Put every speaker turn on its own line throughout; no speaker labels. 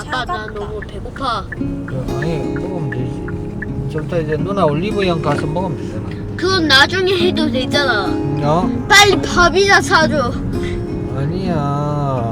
아빠 나 너무 배고파.
아니 먹으면 되지 좀 이따 이제 누나 올리브영 가서 먹으면 되잖아
그건 나중에 해도 되잖아.
어?
빨리 밥이나 사줘.
아니야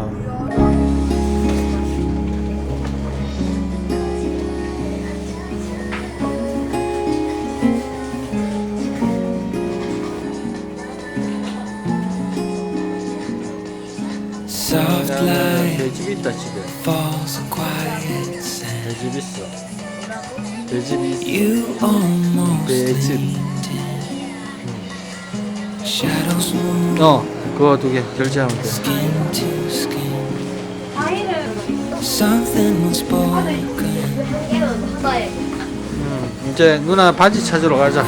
Soft light
내집 있다 집에
falls a quiet sand.
내집 있어 내 집이 있어
You almost
내 집.
leaned in. Shadows move
어 그거 두 개 결제하면 돼
skin to skin. Something unspoken.
음, 이제 누나 바지 찾으러 가자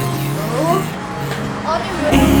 You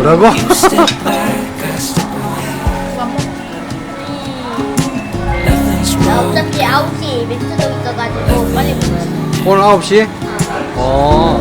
뭐라고?
나. 어차피 9시에 이벤트도 있어가지고 빨리.
오늘 9시? 어